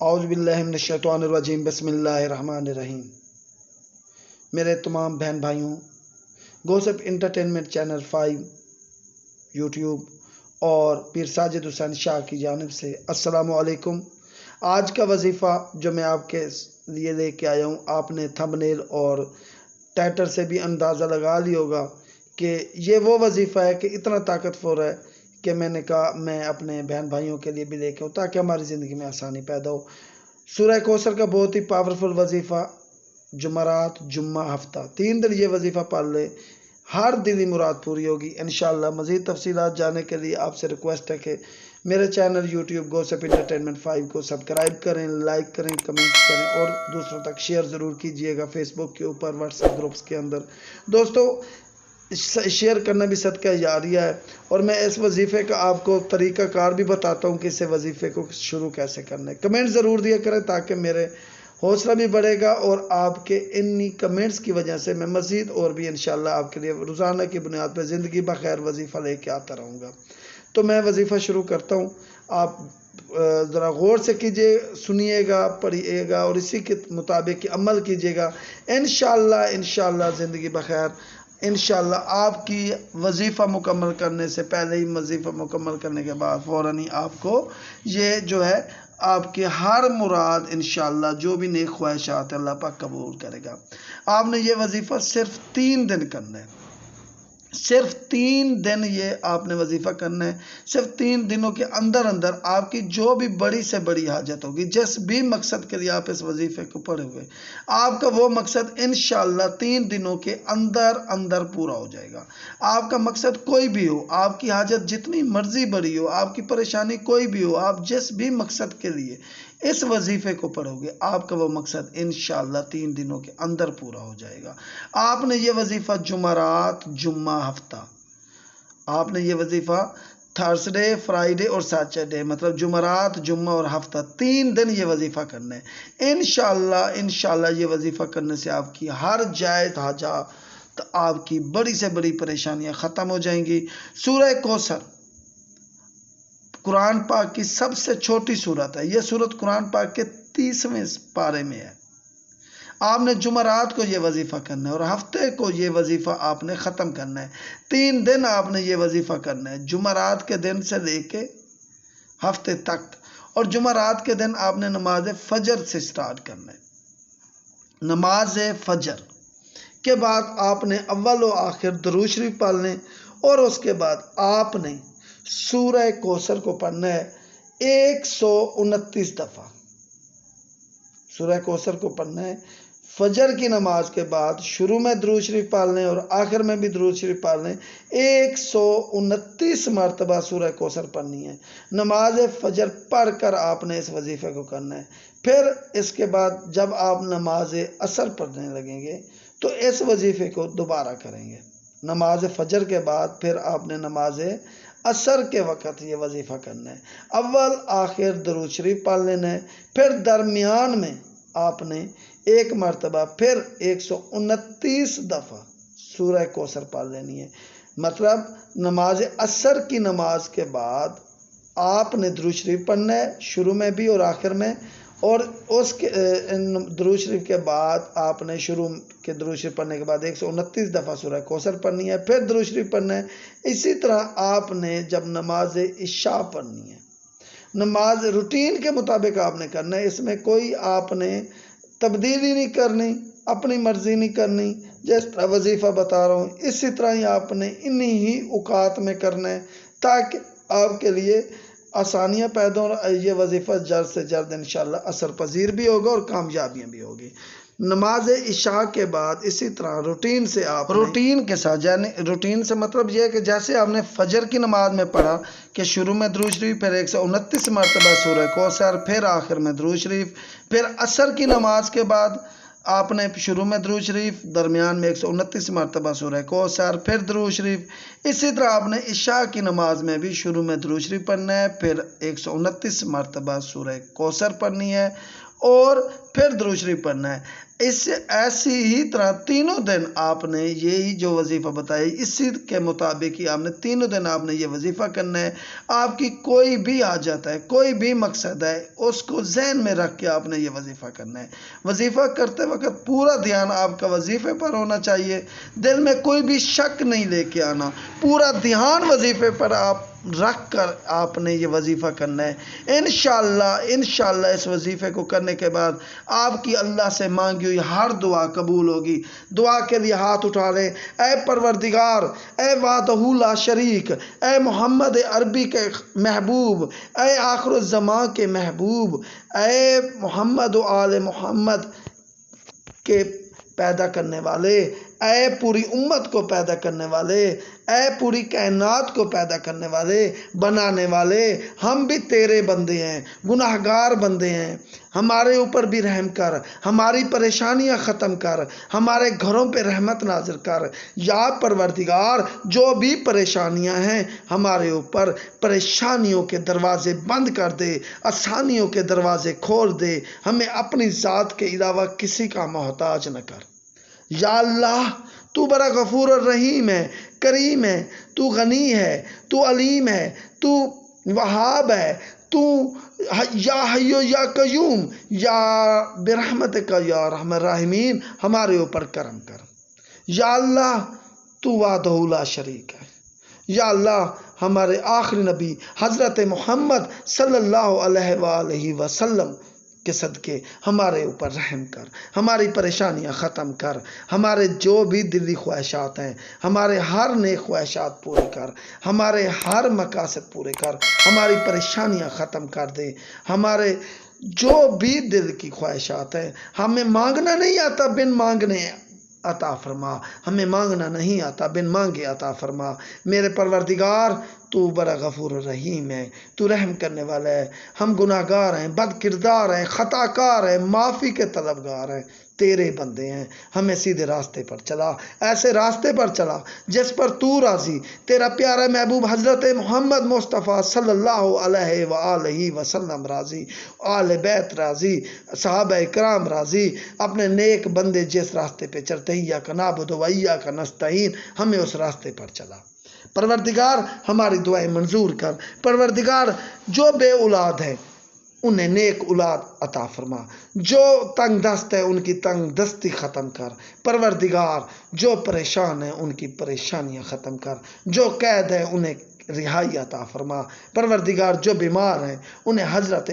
आउज़बिल्लिनशैतवानरजीम बसमीम मेरे तमाम बहन भाइयों, gossip entertainment channel five, YouTube और पीर साजिद हुसैन शाह की जानब से असलकुम आज का वजीफ़ा जो मैं आपके लिए लेके आया हूँ, आपने थंबनेल और टाइटल से भी अंदाज़ा लगा लिया होगा कि ये वो वजीफ़ा है कि इतना ताकतवर है कि मैंने कहा, मैं अपने बहन भाइयों के लिए भी लेके आऊँ ताकि हमारी ज़िंदगी में आसानी पैदा हो। सूर्य कौशल का बहुत ही पावरफुल वजीफ़ा, जुमरात, जुम्मा हफ़्ता। तीन दिन ये वजीफ़ा पाल ले। हर दिली मुराद पूरी होगी। इन मज़ीद तफसीत जाने के लिए आपसे रिक्वेस्ट है कि मेरे channel YouTube gossip entertainment five को सब्सक्राइब करें लाइक करें कमेंट करें और दूसरों तक शेयर ज़रूर कीजिएगा फेसबुक के ऊपर व्हाट्सएप ग्रुप्स के अंदर। दोस्तों शेयर करना भी सदका जारिया है और मैं इस वजीफ़े का आपको तरीक़ाकार भी बताता हूँ कि इस वजीफ़े को शुरू कैसे करना है। कमेंट ज़रूर दिया करें ताकि मेरे हौसला भी बढ़ेगा और आपके इन कमेंट्स की वजह से मैं मज़ीद और भी इन आपके लिए रोज़ाना की बुनियाद पर ज़िंदगी बखैर वजीफ़ा लेके आता रहूँगा। तो मैं वजीफ़ा शुरू करता हूँ। आप ज़रा गौर से कीजिए, सुनिएगा, पढ़िएगा और इसी के मुताबिक अमल कीजिएगा। इन इन ज़िंदगी बखैर इन आपकी वजीफ़ा मुकम्मल करने से पहले ही वजीफ़ा मुकम्मल करने के बाद फ़ौर ही आपको ये जो है, आपके हर मुराद इन जो भी नेक ख्वाहिशात अल्लाह पाक कबूल करेगा। आपने ये वजीफ़ा सिर्फ़ तीन दिन करना है। सिर्फ़ तीन दिन ये आपने वजीफ़ा करना है। सिर्फ़ तीन दिनों के अंदर अंदर आपकी जो भी बड़ी से बड़ी हाजत होगी, जिस भी मकसद के लिए आप इस वजीफ़े को पढ़े हुए, आपका वो मकसद इन तीन दिनों के अंदर अंदर पूरा हो जाएगा। आपका मकसद कोई भी हो, आपकी हाजत जितनी मर्ज़ी बड़ी हो, आपकी परेशानी कोई भी हो, आप जिस भी मकसद के लिए इस वजीफ़े को पढ़ोगे, आपका वो मकसद इन तीन दिनों के अंदर पूरा हो जाएगा। आपने ये वजीफ़ा जुमरात जुम्मा हफ़्ता, आपने ये वजीफ़ा थर्सडे, फ्राइडे और सैटरडे मतलब जुमरात जुम्मा और हफ़्ता, तीन दिन ये वजीफ़ा करना है। इन इनशाला ये वजीफ़ा करने से आपकी हर जायद हाजा तो आपकी बड़ी से बड़ी परेशानियाँ ख़त्म हो जाएँगी। सूर्य कौसर कुरान पाक की सबसे छोटी सूरत है। यह सूरत कुरान पाक के तीसवें पारे में है। आपने जुमरात को ये वजीफ़ा करना है और हफ़्ते को ये वजीफ़ा आपने ख़त्म करना है। तीन दिन आपने ये वजीफ़ा करना है। जुमरात के दिन से लेके हफ़्ते तक और जुमरात के दिन आपने नमाज़ फजर से स्टार्ट करना है। नमाज़ फजर के बाद आपने अव्वल व आखिर दरूज शरीफ पालने और उसके बाद आपने सूरह कौसर को पढ़ना है, एक सौ उनतीस दफ़ा। सूर्य कौसर को पढ़ना है, फजर की नमाज़ के बाद शुरू में दरूज शरीफ पालने और आखिर में भी दरूज शरीफ पालने, एक सौ उनतीस मरतबा सूर्य कौसर पढ़नी है। नमाज़ फजर पढ़ कर आपने इस वजीफ़े को करना है। फिर इसके बाद जब आप नमाज़ असर पढ़ने लगेंगे तो इस वजीफ़े को दोबारा करेंगे। नमाज़ फजर के बाद फिर आपने नमाज़ असर के वक़्त ये वजीफ़ा करना है। अव्वल, आखिर दरूद शरीफ पढ़ लेना है। फिर दरमियान में आपने एक मरतबा, फिर एक सौ उनतीस दफ़ा सूरह कौसर पढ़ लेनी है। मतलब नमाज़ असर की नमाज़ के बाद आपने दरूद शरीफ पढ़ना है, शुरू में भी और आखिर में। और उसके दरूज शरीफ के बाद आपने शुरू के दरूज शरीफ पढ़ने के बाद एक सौ उनतीस दफ़ा सूरह कौसर पढ़नी है, फिर दरूज शरीफ पढ़ना है। इसी तरह आपने जब नमाज़ इशा पढ़नी है, नमाज़ रूटीन के मुताबिक आपने करना है, इसमें कोई आपने तब्दीली नहीं करनी, अपनी मर्ज़ी नहीं करनी। जिस तरह वजीफ़ा बता रहा हूँ, इसी तरह ही आपने इन्हीं ही औकात में करना है, ताकि आपके लिए आसानियाँ पैदा हो, ये वजीफ़ा जल्द से जल्द इन असर पजीर भी होगा और कामयाबियाँ भी होगी। नमाज़ इशा के बाद इसी तरह रूटीन से आप रूटीन के साथ, यानी रूटीन से मतलब यह है कि जैसे आपने फजर की नमाज़ में पढ़ा कि शुरू में दरू शरीफ, फिर एक सौ उनतीस मरतबा सूर्य कोसर फिर आखिर में दरू शरीफ, फिर असर की नमाज़ के बाद आपने शुरू में दरू शरीफ, दरमियान में एक सौ उनतीस मरतबा सूर्य कौसर फिर दरू शरीफ। इसी तरह आपने इशा की नमाज़ में भी शुरू में दरू शरीफ पढ़ना है, फिर एक सौ उनतीस मरतबा सूर्य कोसर पढ़नी है। और फिर शरीफ पढ़ना है। इससे ऐसी ही तरह तीनों दिन आपने यही जो वजीफ़ा बताई इसी के मुताबिक ही आपने तीनों दिन आपने ये वजीफ़ा करना है। आपकी कोई भी हाजत है, कोई भी मकसद है, उसको जहन में रख के आपने ये वजीफ़ा करना है। वजीफ़ा करते वक्त पूरा ध्यान आपका वजीफ़े पर होना चाहिए। दिल में कोई भी शक नहीं लेके आना। पूरा ध्यान वजीफ़े पर आप रख कर आपने ये वजीफ़ा करना है। इन इन इस वजीफ़े को करने के बाद आपकी अल्लाह से मांगी हुई हर दुआ कबूल होगी। दुआ के लिए हाथ उठा लें। ए परवरदिगार ए वादहुला शरीक ए मोहम्मद अरबी के महबूब ए आखर ज़मा के महबूब ए मोहम्मद आल मोहम्मद के पैदा करने वाले, ऐ पूरी उम्मत को पैदा करने वाले ऐ पूरी कायनात को पैदा करने वाले, बनाने वाले, हम भी तेरे बंदे हैं, गुनाहगार बंदे हैं। हमारे ऊपर भी रहम कर, हमारी परेशानियाँ ख़त्म कर, हमारे घरों पे रहमत नाजिर कर। या परवरदिगार, जो भी परेशानियाँ हैं, हमारे ऊपर परेशानियों के दरवाज़े बंद कर दे, आसानियों के दरवाज़े खोल दे। हमें अपनी ज़ात के अलावा किसी का मोहताज न कर। या अल्लाह, तू बड़ा गफूर और रहीम है, करीम है, तू गनी है, तू अलीम है, तू वहाब है, तू या हयो या कयूम, या बेरहमत का या रहम राहमीन, हमारे ऊपर करम कर। या अल्लाह, तू वादहुला शरीक है। या अल्लाह, हमारे आखिरी नबी हज़रत मोहम्मद सल्लल्लाहु अलैहि वसल्लम के सदके, हमारे ऊपर रहम कर, हमारी परेशानियाँ ख़त्म कर, हमारे जो भी दिली ख्वाहिशात हैं, हमारे हर नए ख्वाहिशात पूरे कर, हमारे हर मकासद पूरे कर, हमारी परेशानियाँ ख़त्म कर दे। हमारे जो भी दिल की ख्वाहिशात हैं, हमें मांगना नहीं आता, बिन मांगने अता फरमा। हमें मांगना नहीं आता, बिन मांगे अता फरमा। मेरे परवरदिगार, तू बड़ा गफूर रहीम है, तू रहम करने वाला है। हम गुनाहगार हैं बद किरदार हैं, ख़ताकार हैं, माफ़ी के तलबगार हैं। तेरे बंदे हैं। हमें सीधे रास्ते पर चला। ऐसे रास्ते पर चला, जिस पर तू राज़ी। तेरा प्यारा महबूब हज़रत मोहम्मद मुस्तफ़ा सल्लल्लाहु अलैहि वसल्लम राज़ी। आल बैत राज़ी, साहब कराम राज़ी। अपने नेक बंदे जिस रास्ते पे चलते ही, या का नाबुदवैया का नस्तीन हमें उस रास्ते पर चला। परवरदिगार, हमारी दुआएँ मंजूर कर। परवरदिगार, जो बे औलाद है उन्हें नेक औलाद अता फरमा। जो तंग दस्त है, उनकी तंग दस्ती ख़त्म कर। परवरदिगार, जो परेशान है, उनकी परेशानियाँ ख़त्म कर। जो कैद है, उन्हें रिहाई अता फरमा। परवरदिगार, जो बीमार हैं, उन्हें हज़रत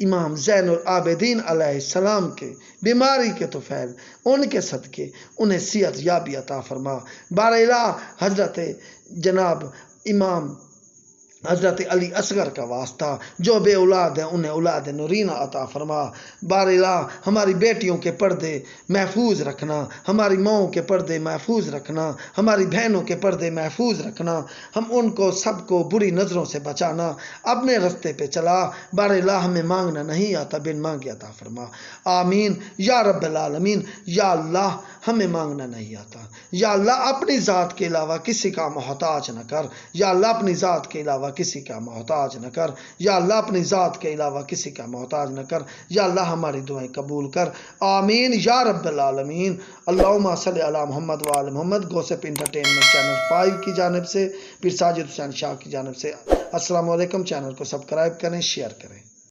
इमाम जैन आबदीन सलाम के बीमारी के तो फैल उनके सदके, उन्हें सियत याबी अता फरमा। बारला हज़रत जनाब इमाम हज़रत अली असगर का वास्ता। जो बे औलाद हैं, उन्हें औलाद नूरीना अता फरमा। बारिला, हमारी बेटियों के पर्दे महफूज रखना। हमारी माओ के पर्दे महफूज रखना। हमारी बहनों के पर्दे महफूज रखना। हम उनको, सबको बुरी नज़रों से बचाना। अपने रस्ते पे चला। बारिला, हमें मांगना नहीं आता, बिन मांगे अता फरमा। आमीन। या रबालमीन या अल्लाह, हमें मांगना नहीं आता। या अल्लाह, अपनी ज़ात के अलावा किसी का मोहताज न कर। या अल्लाह, अपनी ज़ात के अलावा किसी का मोहताज न कर। या अल्लाह अपनी ज़ात के अलावा किसी का मोहताज न कर। या अल्लाह हमारी दुआएँ कबूल कर। आमीन। या रबालमीन अल्लाह सल मोहम्मद वाल Mohammed. Gossip entertainment channel five की जानब से। फिर साजिद हुसैन शाह की जानब से। असलम चैनल को सब्सक्राइब करें शेयर करें।